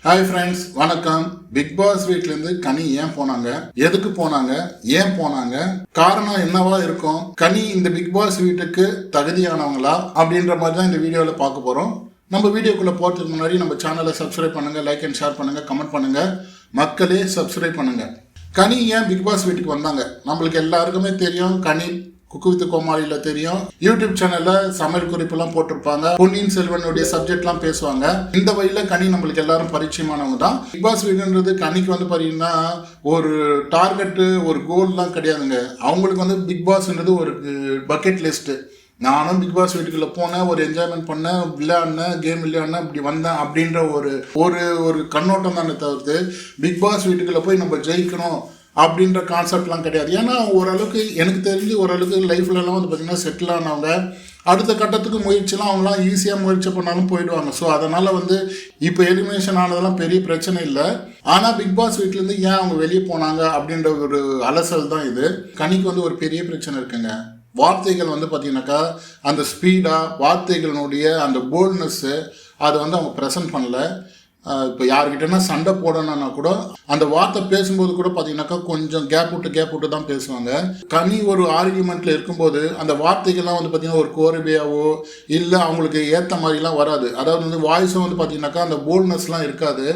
Hi friends வணக்கம். Bigg Boss வீட்லேருந்து கனி ஏன் போனாங்க? எதுக்கு போனாங்க? ஏன் போனாங்க? காரணம் என்னவா இருக்கும்? கனி இந்த பிக் பாஸ் வீட்டுக்கு தகுதியானவங்களா? அப்படின்ற மாதிரி தான் இந்த வீடியோவில் பார்க்க போகிறோம் நம்ம வீடியோக்குள்ளே போகிறதுக்கு முன்னாடி நம்ம சேனலை சப்ஸ்கிரைப் பண்ணுங்கள் லைக் அண்ட் ஷேர் பண்ணுங்கள் கமெண்ட் பண்ணுங்கள் மக்களே சப்ஸ்கிரைப் பண்ணுங்கள் கனி ஏன் பிக் பாஸ் வீட்டுக்கு வந்தாங்க? நம்மளுக்கு எல்லாருக்குமே தெரியும் கனி குக்கு வித் கோமாளியில் தெரியும் யூடியூப் சேனலில் சமையல் குறிப்பெல்லாம் போட்டிருப்பாங்க. பொன்னியின் செல்வனுடைய சப்ஜெக்ட்லாம் பேசுவாங்க. இந்த வழியில் கனி நம்மளுக்கு எல்லாரும் பரிச்சயமானவங்க தான். பிக் பாஸ் வீடுன்றது கனிக்கு வந்து பார்த்தீங்கன்னா ஒரு டார்கெட்டு ஒரு கோல்லாம் கிடையாதுங்க. அவங்களுக்கு வந்து பிக் பாஸ்ன்றது ஒரு பக்கெட் லிஸ்ட்டு நானும் பிக் பாஸ் வீட்டுக்குள்ள போனேன் ஒரு என்ஜாய்மெண்ட் பண்ணேன் விளையாடினேன் கேம் விளையாடினேன் இப்படி வந்தேன் அப்படின்ற ஒரு ஒரு ஒரு கண்ணோட்டம் தானே தவிர்த்து பிக் பாஸ் வீட்டுக்குள்ள போய் நம்ம ஜெயிக்கணும். அப்படின்ற கான்செப்ட்லாம் கிடையாது. ஏன்னா ஓரளவுக்கு எனக்கு தெரிஞ்சு ஓரளவுக்கு லைஃப்லலாம் வந்து பார்த்திங்கன்னா செட்டில் ஆனவங்க அடுத்த கட்டத்துக்கு முயற்சிலாம் அவங்களாம் ஈஸியாக முயற்சி பண்ணாலும் போயிடுவாங்க. ஸோ அதனால் வந்து இப்போ எலிமினேஷன் ஆனதெல்லாம் பெரிய பிரச்சனை இல்லை. ஆனால் பிக் பாஸ் வீட்டிலேருந்து ஏன் அவங்க வெளியே போனாங்க அப்படின்ற ஒரு அலசல் தான் இது. கனிக்கு வந்து ஒரு பெரிய பிரச்சனை இருக்குங்க. வார்த்தைகள் வந்து பார்த்தீங்கன்னாக்கா அந்த ஸ்பீடாக வார்த்தைகளினுடைய அந்த போல்ட்னஸ்ஸு அதை வந்து அவங்க ப்ரெசன்ட் பண்ணல. இப்போ யாருக்கிட்டனா சண்டை போடணும்னா கூட அந்த வார்த்தை பேசும்போது கூட பார்த்தீங்கன்னாக்கா கொஞ்சம் கேப் விட்டு கேப் விட்டு தான் பேசுவாங்க. கனி ஒரு ஆர்கியூமெண்ட்டில் இருக்கும்போது அந்த வார்த்தைகள்லாம் வந்து பார்த்தீங்கன்னா ஒரு கோரபியாவோ இல்லை அவங்களுக்கு ஏற்ற மாதிரிலாம் வராது. அதாவது வந்து வாய்ஸும் வந்து பார்த்தீங்கன்னாக்கா அந்த போல்ட்னஸ்லாம் இருக்காது.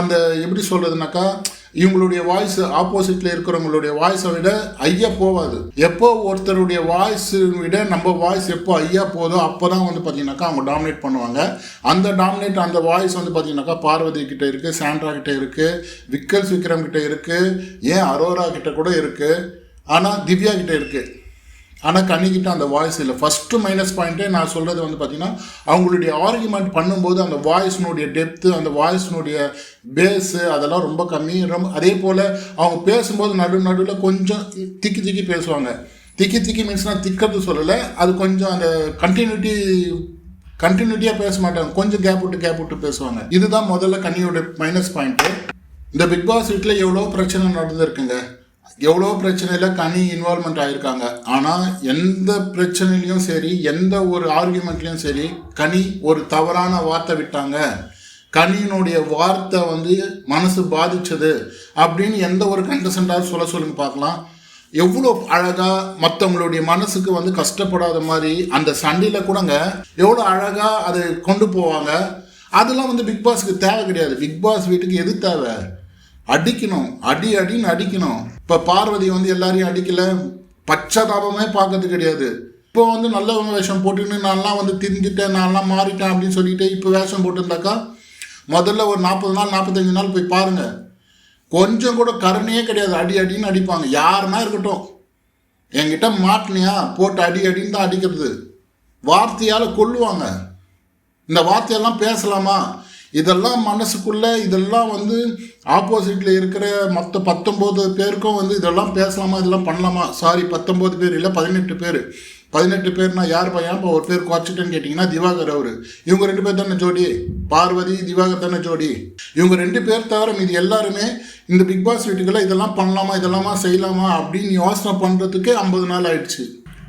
அந்த எப்படி சொல்கிறதுனாக்கா இவங்களுடைய வாய்ஸ் ஆப்போசிட்ல இருக்கிறவங்களுடைய வாய்ஸை விட ஐயா போகாது எப்போ ஒருத்தருடைய வாய்ஸ் விட நம்ம வாய்ஸ் எப்போ ஐயா போதோ அப்போ தான் வந்து பார்த்தீங்கன்னாக்கா அவங்க டாமினேட் பண்ணுவாங்க. அந்த டாமினேட் அந்த வாய்ஸ் வந்து பார்த்தீங்கன்னாக்கா பார்வதி கிட்ட இருக்கு சாண்ட்ரா கிட்ட இருக்கு விக்கல்ஸ் விக்ரம் கிட்ட இருக்கு ஏன் அரோரா கிட்ட கூட இருக்கு ஆனால் திவ்யா கிட்ட இருக்குது ஆனால் கண்ணிக்கிட்ட அந்த வாய்ஸ் இல்லை. ஃபஸ்ட்டு மைனஸ் பாயிண்ட்டே நான் சொல்கிறது வந்து பார்த்தீங்கன்னா அவங்களுடைய ஆர்குமெண்ட் பண்ணும்போது அந்த வாய்ஸ்னுடைய டெப்த்து அந்த வாய்ஸ்னுடைய பேஸு அதெல்லாம் ரொம்ப கம்மி. ரொம்ப அதே போல் அவங்க பேசும்போது நடு நடுவில் கொஞ்சம் திக்கி திக்கி பேசுவாங்க. திக்கி திக்கி மீன்ஸ் நான் திக்கிறது சொல்லலை. அது கொஞ்சம் அந்த கண்டினியூட்டி கண்டினியூட்டியாக பேச மாட்டாங்க. கொஞ்சம் கேப் விட்டு கேப் விட்டு பேசுவாங்க. இதுதான் முதல்ல கண்ணியோட மைனஸ் பாயிண்ட்டு இந்த பிக் பாஸ் வீட்டில் எவ்வளோ பிரச்சனை நடந்திருக்குங்க. எவ்வளோ பிரச்சனையில் கனி இன்வால்மெண்ட் ஆகியிருக்காங்க ஆனால் எந்த பிரச்சனையிலையும் சரி எந்த ஒரு ஆர்குமெண்ட்லேயும் சரி கனி ஒரு தவறான வார்த்தை விட்டாங்க. கனியினுடைய வார்த்தை வந்து மனசு பாதிச்சது அப்படின்னு எந்த ஒரு கண்டசண்டாக சொல்ல சொல்லுங்க பார்க்கலாம். எவ்வளோ அழகாக மற்றவங்களுடைய மனசுக்கு வந்து கஷ்டப்படாத மாதிரி அந்த சண்டையில் கூடங்க எவ்வளோ அழகாக அதை கொண்டு போவாங்க. அதெல்லாம் வந்து பிக் பாஸ்க்கு தேவை கிடையாது. பிக் பாஸ் வீட்டுக்கு எது தேவை? அடிக்கணும். அடி அடின்னு அடிக்கணும். இப்போ பார்வதி வந்து எல்லாரையும் அடிக்கல. பச்சதாபமே பார்க்கறது கிடையாது. இப்போ வந்து நல்ல வேஷம் போட்டுன்னு நான்லாம் வந்து திரிஞ்சிட்டேன் நான்லாம் மாறிட்டேன் அப்படின்னு சொல்லிட்டு இப்போ வேஷம் போட்டுருந்தாக்கா முதல்ல ஒரு நாற்பது நாள் நாற்பத்தஞ்சு நாள் போய் பாருங்க. கொஞ்சம் கூட கருணையே கிடையாது. அடி அடின்னு அடிப்பாங்க. யாருன்னா இருக்கட்டும். என்கிட்ட மாட்டினியா? போட்டு அடி அடின்னு தான் அடிக்கிறது. வார்த்தையால் கொல்லுவாங்க. இந்த வார்த்தையெல்லாம் பேசலாமா? இதெல்லாம் மனசுக்குள்ளே இதெல்லாம் வந்து ஆப்போசிட்டில் இருக்கிற மற்ற பத்தொம்போது பேருக்கும் வந்து இதெல்லாம் பேசலாமா இதெல்லாம் பண்ணலாமா? சாரி பத்தொம்போது பேர் இல்லை பதினெட்டு பேர். பதினெட்டு பேர்னா யார் பையன்? இப்போ ஒரு பேர் குறைச்சிட்டேன்னு கேட்டிங்கன்னா திவாகர் அவர். இவங்க ரெண்டு பேர் தானே ஜோடி? பார்வதி திவாகர் தானே ஜோடி? இவங்க ரெண்டு பேர் தவிர மீது எல்லாருமே இந்த பிக் பாஸ் வீட்டுக்கெல்லாம் இதெல்லாம் பண்ணலாமா இதெல்லாமா செய்யலாமா அப்படின்னு யோசனை பண்ணுறதுக்கே ஐம்பது நாள் ஆயிடுச்சு.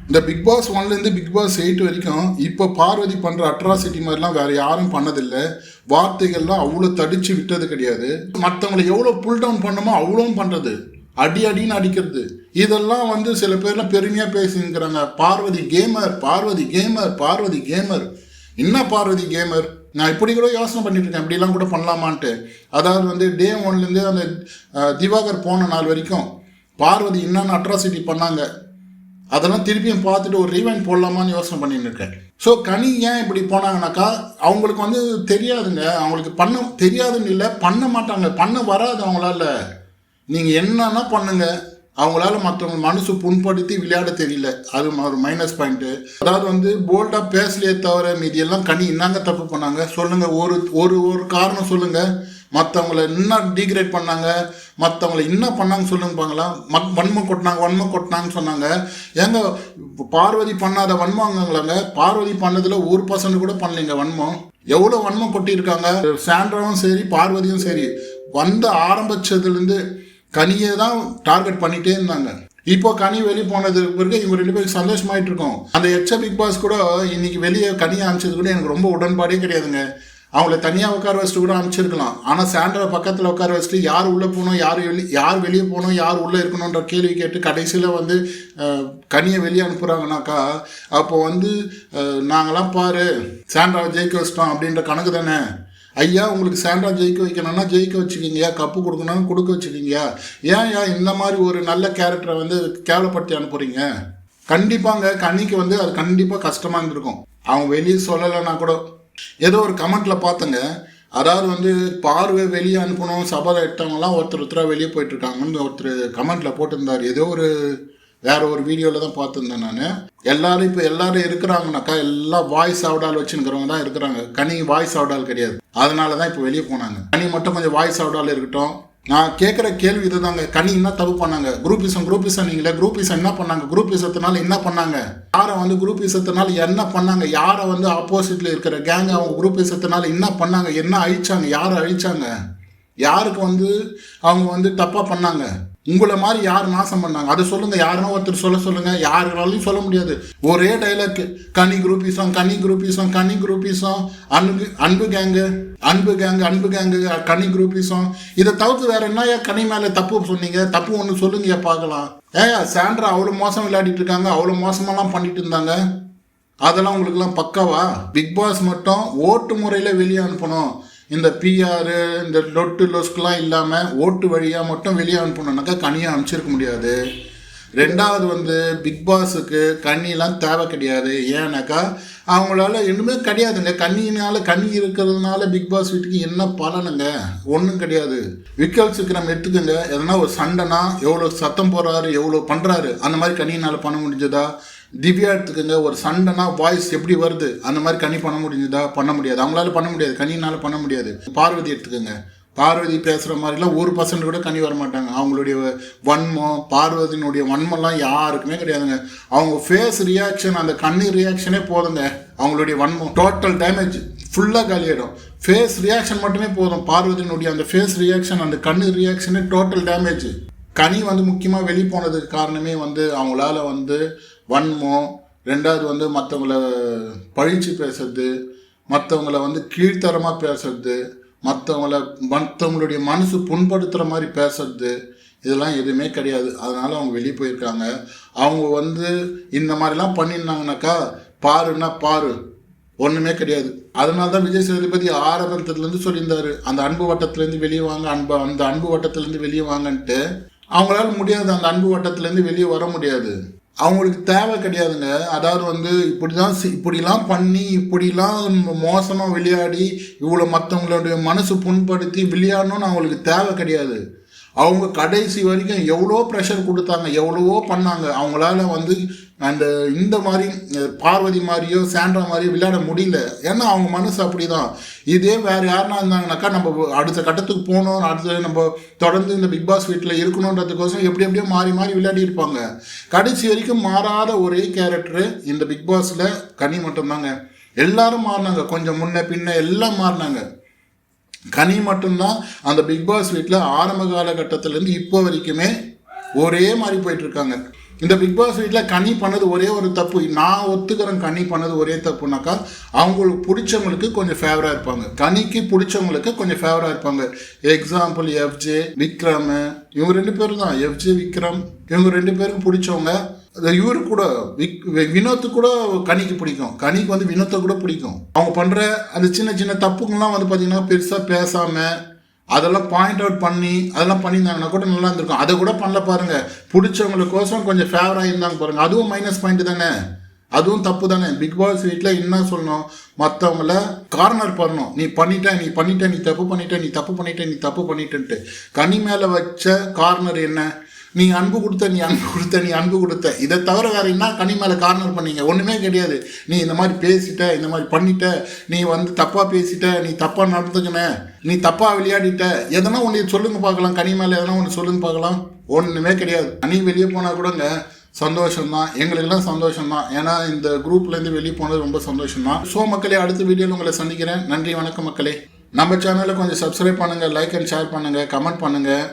இந்த பிக் பாஸ் ஒன்லேருந்து பிக் பாஸ் எயிட் வரைக்கும் இப்போ பார்வதி பண்ணுற அட்ராசிட்டி மாதிரிலாம் வேறு யாரும் பண்ணதில்லை. வார்த்தைகள்லாம் அவ்வளோ தடிச்சு விட்டது கிடையாது. மற்றவங்களை எவ்வளோ புல் டவுன் பண்ணமோ அவ்வளோவும் பண்ணுறது அடி அடின்னு அடிக்கிறது. இதெல்லாம் வந்து சில பேர்லாம் பெருமையாக பேசிங்கிறாங்க Parvathy gamer Parvathy gamer Parvathy gamer என்ன பார்வதி கேமர் நான் இப்படி கூட யோசனை பண்ணிட்டு இருக்கேன். இப்படிலாம் கூட பண்ணலாமான்ட்டு. அதாவது வந்து டே ஒன்லேருந்து அந்த திவாகர் போன நாள் வரைக்கும் பார்வதி என்னென்ன அட்ராசிட்டி பண்ணாங்க? அதெல்லாம் திருப்பியும் பார்த்துட்டு ஒரு ரீவைண்ட் போடலாமான்னு யோசனை பண்ணிட்டு இருக்கேன். ஸோ கனி ஏன் இப்படி போனாங்கனாக்கா அவங்களுக்கு வந்து தெரியாதுங்க. அவங்களுக்கு பண்ண தெரியாதுன்னு இல்லை பண்ண மாட்டாங்க. பண்ண வராது அவங்களால. நீங்கள் என்னன்னா பண்ணுங்க. அவங்களால மற்றவங்க மனசு புண்படுத்தி விளையாட தெரியல. அது ஒரு மைனஸ் பாயிண்ட்டு அதாவது வந்து போல்டாக பேசலையே தவிர மீதி எல்லாம் கனி என்னங்க தப்பு பண்ணாங்க. சொல்லுங்கள் ஒரு ஒரு ஒரு காரணம் சொல்லுங்கள் மற்றவங்கள என்ன டீக்ரேட் பண்ணாங்க மற்றவங்கள என்ன பண்ணாங்க சொல்லுங்க பாங்களா மக் வன்மம் கொட்டினாங்க வன்மம் கொட்டினாங்கன்னு சொன்னாங்க. ஏங்க பார்வதி பண்ணாத வன்மங்களாங்க. பார்வதி பண்ணதில் ஒரு பர்சன்ட் கூட பண்ணலைங்க வன்மம். எவ்வளோ வன்மம் கொட்டியிருக்காங்க? சாண்ட்ராவும் சரி பார்வதியும் சரி. வந்த ஆரம்பிச்சதுலேருந்து கனியை தான் டார்கெட் பண்ணிட்டே இருந்தாங்க. இப்போ கனி வெளியே போனதுக்கு பிறகு இவங்க ரெண்டு பேருக்கு சந்தோஷமாயிட்டு இருக்கோம். அந்த எச்ச பிக் பாஸ் கூட இன்னைக்கு வெளியே கனி அனுப்பிச்சது கூட எனக்கு ரொம்ப உடன்பாடே கிடையாதுங்க. அவங்கள தனியாக உட்கார வச்சுட்டு கூட அனுப்பிச்சிருக்கலாம். ஆனால் சாண்டரை பக்கத்தில் உட்கார வச்சுட்டு யார் உள்ளே போகணும் யார் வெளி யார் வெளியே போகணும் யார் உள்ளே இருக்கணுன்ற கேள்வி கேட்டு கடைசியில் வந்து கனியை வெளியே அனுப்புகிறாங்கனாக்கா அப்போ வந்து நாங்களாம் பாரு சாண்ட்ராவை ஜெயிக்க வச்சிட்டோம் அப்படின்ற கணக்கு தானே? ஐயா உங்களுக்கு சாண்டா ஜெயிக்க வைக்கணும்னா ஜெயிக்க வச்சுக்கிங்கயா கப்பு கொடுக்கணும்னு கொடுக்க வச்சுக்கிங்கயா ஏன் ஏன் இந்த மாதிரி ஒரு நல்ல கேரக்டரை வந்து கேவலப்படுத்தி அனுப்புறீங்க? கண்டிப்பாங்க கனிக்கு வந்து அது கண்டிப்பாக கஷ்டமாக இருந்திருக்கும். அவங்க வெளியே சொல்லலைன்னா கூட ஏதோ ஒரு கமெண்ட்ல பார்த்தங்க. அதாவது வந்து பார்வை வெளியே அனுப்பணும் சபதம் எட்டவங்கலாம் ஒருத்தர் ஒருத்தராக வெளியே போயிட்டு இருக்காங்கன்னு ஒருத்தர் கமெண்ட்ல போட்டிருந்தார். ஏதோ ஒரு வேற ஒரு வீடியோவில் தான் பார்த்துருந்தேன் நான். எல்லாரும் இப்போ எல்லாரும் இருக்கிறாங்கனாக்கா எல்லாம் வாய்ஸ் அவுடால் வச்சுருக்கிறவங்க தான் இருக்கிறாங்க. கனி வாய்ஸ் அவுடால் கிடையாது. அதனால தான் இப்போ வெளியே போனாங்க. கனி மட்டும் கொஞ்சம் வாய்ஸ் அவுடால் இருக்கட்டும். நான் கேட்குற கேள்வி இதுதாங்க. கனி என்ன தப்பு பண்ணாங்க. குரூப்பிசம் குரூப்பிசம் நீங்களே. குரூப்பிசம் என்ன பண்ணாங்க? குரூப்பிசத்தினால என்ன பண்ணாங்க? யாரை வந்து குரூப்பிசத்தினால என்ன பண்ணாங்க? யாரை வந்து ஆப்போசிட்ல இருக்கிற கேங் அவங்க குரூப்பிசத்தினால என்ன பண்ணாங்க? என்ன அழிச்சாங்க? யாரை அழிச்சாங்க? யாருக்கு வந்து அவங்க வந்து தப்பாக பண்ணாங்க? உங்களை மாதிரி யார் நாசம் பண்ணாங்க? அதை சொல்லுங்க யாருன்னா ஒருத்தர் சொல்ல சொல்லுங்க. யாருனாலையும் சொல்ல முடியாது. ஒரே டைலாக் கனி குரூப்பிசம் கனி குரூப்பீஸும் கனி குரூப்பீஸும் அன்பு அன்பு கேங்கு அன்பு கேங்கு அன்பு கேங்கு கனி குரூப்பிசம் இதை தவிர்த்து வேற ஏன் கனி மேலே தப்பு சொன்னீங்க? தப்பு ஒன்று சொல்லுங்க பார்க்கலாம். ஏயா சாண்ட்ரா அவ்வளோ மோசம் விளையாடிட்டு இருக்காங்க. அவ்வளோ மோசமெல்லாம் பண்ணிட்டு இருந்தாங்க. அதெல்லாம் உங்களுக்குலாம் பக்காவா? பிக் பாஸ் மட்டும் ஓட்டு முறையில் வெளியே அனுப்பணும். இந்த பிஆர் இந்த லொட்டு லொஸ்க்குலாம் இல்லாமல் ஓட்டு வழியாக மட்டும் வெளியே அனுப்பணுன்னாக்கா கனியை அனுப்பிச்சிருக்க முடியாது. ரெண்டாவது வந்து பிக் பாஸுக்கு கண்ணிலாம் தேவை கிடையாது. ஏன்னாக்கா அவங்களால இன்னுமே கிடையாதுங்க கண்ணினால் கண்ணி இருக்கிறதுனால பிக் பாஸ் வீட்டுக்கு என்ன பலனுங்க? ஒன்றும் கிடையாது. விக்கல்ஸுக்கு நம்ம எடுத்துக்கோங்க எதனா ஒரு சண்டைனா எவ்வளோ சத்தம் போடுறாரு எவ்வளோ பண்ணுறாரு அந்த மாதிரி கண்ணினால் பண்ண முடிஞ்சதா? திவ்யா எடுத்துக்கோங்க ஒரு சண்டைனா வாய்ஸ் எப்படி வருது? அந்த மாதிரி கனி பண்ண முடிஞ்சதா? பண்ண முடியாது. அவங்களால பண்ண முடியாது. கனினால பண்ண முடியாது. பார்வதி எடுத்துக்கோங்க. பார்வதி பேசுகிற மாதிரிலாம் ஒரு பர்சன்ட் கூட கனி வர மாட்டாங்க அவங்களுடைய வன்மம் பார்வதியினுடைய வன்மம்லாம் யாருக்குமே கிடையாதுங்க. அவங்க ஃபேஸ் ரியாக்ஷன் அந்த கண்ணீர் ரியாக்ஷனே போதுங்க. அவங்களுடைய வன்மம். டோட்டல் டேமேஜ் ஃபுல்லாக காலியாயிடும். ஃபேஸ் ரியாக்ஷன் மட்டுமே போதும். பார்வதியினுடைய அந்த ஃபேஸ் ரியாக்ஷன் அந்த கண்ணு ரியாக்ஷனே டோட்டல் டேமேஜ் கனி வந்து முக்கியமாக வெளியே போனதுக்கு காரணமே வந்து அவங்களால வந்து வன்மம் ரெண்டாவது வந்து மற்றவங்கள பழிச்சு பேசுறது மற்றவங்கள வந்து கீழ்த்தரமாக பேசுறது மற்றவங்கள மற்றவங்களுடைய மனசு புண்படுத்துகிற மாதிரி பேசுறது இதெல்லாம் எதுவுமே கிடையாது. அதனால் அவங்க வெளியே போயிருக்காங்க. அவங்க வந்து இந்த மாதிரிலாம் பண்ணியிருந்தாங்கனாக்கா பாருன்னா பாரு. ஒன்றுமே கிடையாது. அதனால தான் விஜய் சேதுபதி ஆரம்பத்துலேருந்து சொல்லியிருந்தாரு. அந்த அன்பு வட்டத்துலேருந்து வெளியே வாங்க அன்பு அந்த அன்பு வட்டத்துலேருந்து வெளியே வாங்கன்ட்டு அவங்களால முடியாது அந்த அன்பு வட்டத்துலேருந்து வெளியே வர முடியாது. அவங்களுக்கு தேவை கிடையாதுங்க. அதாவது வந்து இப்படி தான் இப்படிலாம் பண்ணி இப்படிலாம் மோசமாக விளையாடி இவ்வளோ மற்றவங்களுடைய மனசு புண்படுத்தி விளையாடணும்னு அவங்களுக்கு தேவை கிடையாது. அவங்க கடைசி வரைக்கும் எவ்வளோ ப்ரெஷர் கொடுத்தாங்க எவ்வளவோ பண்ணாங்க. அவங்களால வந்து அந்த uh, இந்த மாதிரி பார்வதி மாதிரியோ சாண்ட்ரா மாதிரியோ விளையாட முடியல. ஏன்னா அவங்க மனசு அப்படிதான். இதே வேறு யாருனா இருந்தாங்கனாக்கா நம்ம அடுத்த கட்டத்துக்கு போகணும் அடுத்த நம்ம தொடர்ந்து இந்த பிக் பாஸ் வீட்டில் இருக்கணுன்றதுக்கோசம் எப்படி எப்படியோ மாறி மாறி விளையாடி இருப்பாங்க. கடைசி வரைக்கும் மாறாத ஒரே கேரக்டரு இந்த பிக் பாஸில் கனி மட்டும்தாங்க. எல்லாரும் மாறினாங்க. கொஞ்சம் முன்ன பின்ன எல்லாம் மாறினாங்க. கனி மட்டும்தான் அந்த பிக் பாஸ் வீட்டில் ஆரம்ப காலகட்டத்திலேருந்து இப்போ வரைக்குமே ஒரே மாதிரி போயிட்டுருக்காங்க இந்த பிக் பாஸ் வீட்டில் கனி பண்ணது ஒரே ஒரு தப்பு. நான் ஒத்துக்கிறேன் கனி பண்ணது ஒரே தப்புனாக்கா அவங்களுக்கு பிடிச்சவங்களுக்கு கொஞ்சம் ஃபேவராக இருப்பாங்க. கனிக்கு பிடிச்சவங்களுக்கு கொஞ்சம் ஃபேவராக இருப்பாங்க. எக்ஸாம்பிள் எஃப்ஜே விக்ரம் இவங்க ரெண்டு பேரும் தான். எஃப்ஜே விக்ரம் இவங்க ரெண்டு பேரும் பிடிச்சவங்க. இவரு கூட விக் வினோத்து கூட கனிக்கு பிடிக்கும். கனிக்கு வந்து வினோத்தை கூட பிடிக்கும். அவங்க பண்ணுற அந்த சின்ன சின்ன தப்புங்கள்லாம் வந்து பார்த்தீங்கன்னா பெருசாக பேசாமல் அதெல்லாம் பாயிண்ட் அவுட் பண்ணி அதெல்லாம் பண்ணியிருந்தாங்கன்னா கூட நல்லா இருந்திருக்கும். அதை கூட பண்ணல பாருங்க. பிடிச்சவங்களுக்கோசம் கொஞ்சம் ஃபேவராக இருந்தாங்க பாருங்க. அதுவும் மைனஸ் பாயிண்ட் தானே? அதுவும் தப்பு தானே? பிக் பாஸ் வீட்டில் என்ன சொல்லணும்? மற்றவங்கள கார்னர் பண்ணணும். நீ பண்ணிட்ட நீ பண்ணிட்ட நீ தப்பு பண்ணிட்ட நீ தப்பு பண்ணிட்ட நீ தப்பு பண்ணிட்டன்ட்டு. கனி மேலே வச்ச கார்னர் என்ன? நீ அன்பு கொடுத்த நீ அன்பு கொடுத்த நீ அன்பு கொடுத்த. இதை தவிர வேற என்ன? கனி மேலே கார்னர் பண்ணீங்க. ஒன்றுமே கிடையாது. நீ இந்த மாதிரி பேசிட்ட இந்த மாதிரி பண்ணிட்ட நீ வந்து தப்பாக பேசிட்ட நீ தப்பாக நடந்துக்கின நீ தப்பாக விளையாடிட்ட. எதனா ஒன்று சொல்லுங்க பார்க்கலாம். கனி மேலே எதனா ஒன்று சொல்லுங்க பார்க்கலாம். ஒன்றுமே கிடையாது. கனி வெளியே போனால் கூடங்க சந்தோஷம்தான். எங்களுக்கெல்லாம் சந்தோஷம்தான். ஏன்னா இந்த குரூப்லேருந்து வெளியே போனது ரொம்ப சந்தோஷம்தான். ஸோ மக்களே அடுத்த வீடியோவில் உங்களை சந்திக்கிறேன். நன்றி வணக்கம் மக்களே. நம்ம சேனலை கொஞ்சம் சப்ஸ்கிரைப் பண்ணுங்கள் லைக் அண்ட் ஷேர் பண்ணுங்கள் கமெண்ட் பண்ணுங்கள்